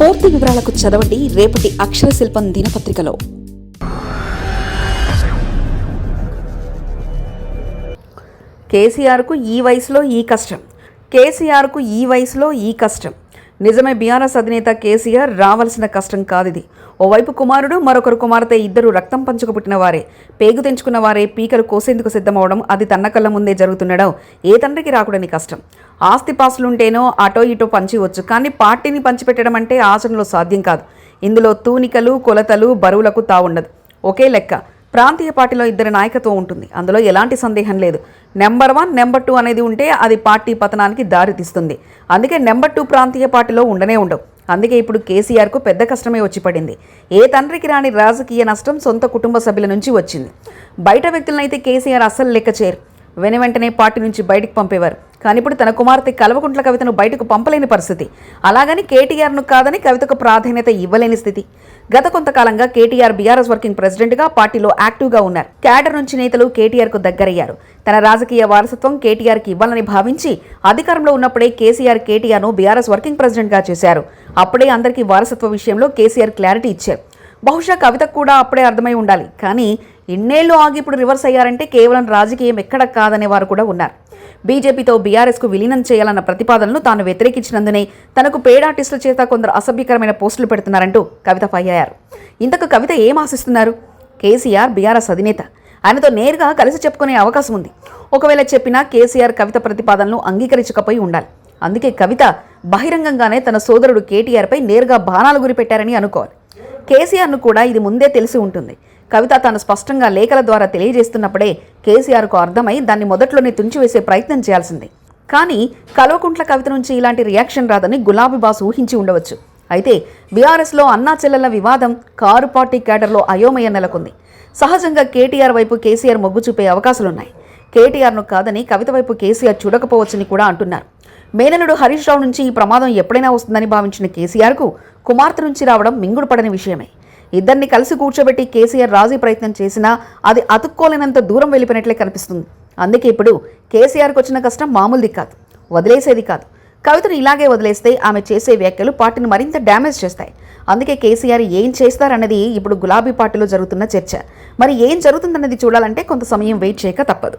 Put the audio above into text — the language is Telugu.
పూర్తి వివరాలకు చదవండి రేపటి అక్షర శిల్పం దినపత్రికలో. కేసీఆర్కు ఈ వయసులో ఈ కష్టం. కేసీఆర్కు ఈ వయసులో ఈ కష్టం. నిజమే బీఆర్ఎస్ అధినేత కేసీఆర్ రావాల్సిన కష్టం కాదిది. ఓవైపు కుమారుడు మరొకరు కుమార్తె ఇద్దరు రక్తం పంచుకు పుట్టిన వారే. పేగు తెంచుకున్న వారే పీకలు కోసేందుకు సిద్ధమవడం అది తన్న కళ్ళ ముందే జరుగుతుండడం ఏ తండ్రికి రాకూడని కష్టం. ఆస్తిపాస్తులుంటేనో అటో ఇటో పంచివచ్చు కానీ పార్టీని పంచిపెట్టడం అంటే ఆచరణలో సాధ్యం కాదు. ఇందులో తూనికలు కొలతలు బరువులకు తావుండదు. ఒకే లెక్క ప్రాంతీయ పార్టీలో ఇద్దరి నాయకత్వం ఉంటుంది. అందులో ఎలాంటి సందేహం లేదు. నెంబర్ వన్ నెంబర్ టూ అనేది ఉంటే అది పార్టీ పతనానికి దారితీస్తుంది అందుకే నెంబర్ టూ ప్రాంతీయ పార్టీలో ఉండనే ఉండవు. అందుకే ఇప్పుడు కేసీఆర్కు పెద్ద కష్టమే వచ్చి పడింది. ఏ తండ్రికి రాని రాజకీయ నష్టం సొంత కుటుంబ సభ్యుల నుంచి వచ్చింది. బయట వ్యక్తులనైతే కేసీఆర్ అస్సలు లెక్క చేయరు. వెను వెంటనే పార్టీ నుంచి బయటకు పంపేవారు. కానీ ఇప్పుడు తన కుమార్తె కల్వకుంట్ల కవితను బయటకు పంపలేని పరిస్థితి. అలాగని కేటీఆర్ను కాదని కవితకు ప్రాధాన్యత ఇవ్వలేని స్థితి. గత కొంతకాలంగా కేటీఆర్ బీఆర్ఎస్ వర్కింగ్ ప్రెసిడెంట్గా పార్టీలో యాక్టివ్గా ఉన్నారు. క్యాడర్ నుంచి నేతలు కేటీఆర్కు దగ్గరయ్యారు. తన రాజకీయ వారసత్వం కేటీఆర్కి ఇవ్వాలని భావించి అధికారంలో ఉన్నప్పుడే కేసీఆర్ కేటీఆర్ను బీఆర్ఎస్ వర్కింగ్ ప్రెసిడెంట్గా చేశారు. అప్పుడే అందరికీ వారసత్వ విషయంలో కేసీఆర్ క్లారిటీ ఇచ్చారు. బహుశా కవితకు కూడా అప్పుడే అర్థమై ఉండాలి. కానీ ఇన్నేళ్ళు ఆగి ఇప్పుడు రివర్స్ అయ్యారంటే కేవలం రాజకీయం ఎక్కడ కాదనే వారు కూడా ఉన్నారు. బీజేపీతో బీఆర్ఎస్కు విలీనం చేయాలన్న ప్రతిపాదనలు తాను వ్యతిరేకించినందునే తనకు పేడ్ ఆర్టిస్టుల చేత కొందరు అసభ్యకరమైన పోస్టులు పెడుతున్నారంటూ కవిత అయ్యారు. ఇంతకు కవిత ఏం ఆశిస్తున్నారు? కేసీఆర్ బీఆర్ఎస్ అధినేత. ఆయనతో నేరుగా కలిసి చెప్పుకునే అవకాశం ఉంది. ఒకవేళ చెప్పినా కేసీఆర్ కవిత ప్రతిపాదనలు అంగీకరించకపోయి ఉండాలి. అందుకే కవిత బహిరంగంగానే తన సోదరుడు కేటీఆర్పై నేరుగా బాణాలు గురిపెట్టారని అనుకోవాలి. కేసీఆర్ను కూడా ఇది ముందే తెలిసి ఉంటుంది. కవిత తాను స్పష్టంగా లేఖల ద్వారా తెలియజేస్తున్నప్పుడే కేసీఆర్కు అర్థమై దాన్ని మొదట్లోనే తుంచివేసే ప్రయత్నం చేయాల్సింది. కానీ కల్వకుంట్ల కవిత నుంచి ఇలాంటి రియాక్షన్ రాదని గులాబీ బాస్ ఊహించి ఉండవచ్చు. అయితే బీఆర్ఎస్లో అన్నా చెల్లెల వివాదం కారు పార్టీ క్యాడర్లో అయోమయ నెలకొంది. సహజంగా కేటీఆర్ వైపు కేసీఆర్ మొగ్గు చూపే అవకాశాలున్నాయి. కేటీఆర్ను కాదని కవిత వైపు కేసీఆర్ చూడకపోవచ్చని కూడా అంటున్నారు. మేనలుడు హరీష్ రావు నుంచి ఈ ప్రమాదం ఎప్పుడైనా వస్తుందని భావించిన కేసీఆర్కు కుమార్తె నుంచి రావడం మింగుడు పడని విషయమే. ఇద్దరిని కలిసి కూర్చోబెట్టి కేసీఆర్ రాజీ ప్రయత్నం చేసినా అది అతుక్కోలేనంత దూరం వెళ్ళిపోయినట్లే కనిపిస్తుంది. అందుకే ఇప్పుడు కేసీఆర్కి వచ్చిన కష్టం మామూలుది కాదు వదిలేసేది కాదు. కవితను ఇలాగే వదిలేస్తే ఆమె చేసే వ్యాఖ్యలు పార్టీని మరింత డ్యామేజ్ చేస్తాయి. అందుకే కేసీఆర్ ఏం చేస్తారన్నది ఇప్పుడు గులాబీ పార్టీలో జరుగుతున్న చర్చ. మరి ఏం జరుగుతుందన్నది చూడాలంటే కొంత సమయం వెయిట్ చేయక తప్పదు.